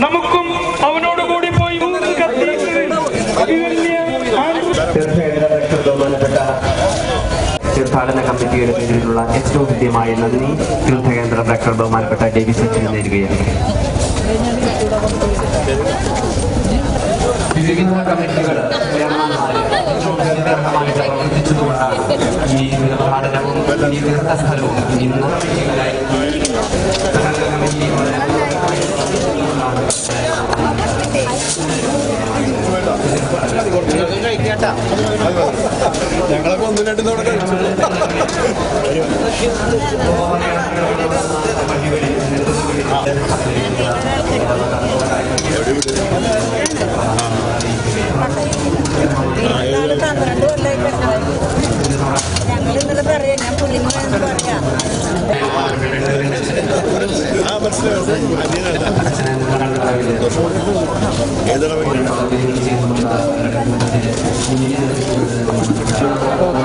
നമുക്കും അവനോട് കൂടി പോയി തീർത്ഥാടന കമ്മിറ്റിയുടെ പേരിലുള്ള ഏറ്റവും ഹൃദ്യമായ നന്ദി. തീർത്ഥകേന്ദ്ര ഡോക്ടർ ബഹുമാനപ്പെട്ട ഡേവി സച്ചിന് നേരുകയാണ് വിവിധ കമ്മിറ്റികൾ പ്രവർത്തിച്ചതുകൊണ്ടാണ് ഈ തീർത്ഥാടനവും ഈ തീർത്ഥസ്ഥലവും ഇന്ന് ഞങ്ങളൊക്കെ ഒന്നും രണ്ടും തവണ കഴിച്ചു ഞങ്ങൾ ഇന്നലെ പറയാം ഞാൻ പുള്ളിന്ന് പറയാം ആ കണ്ടു ഏതാണ് Thank you.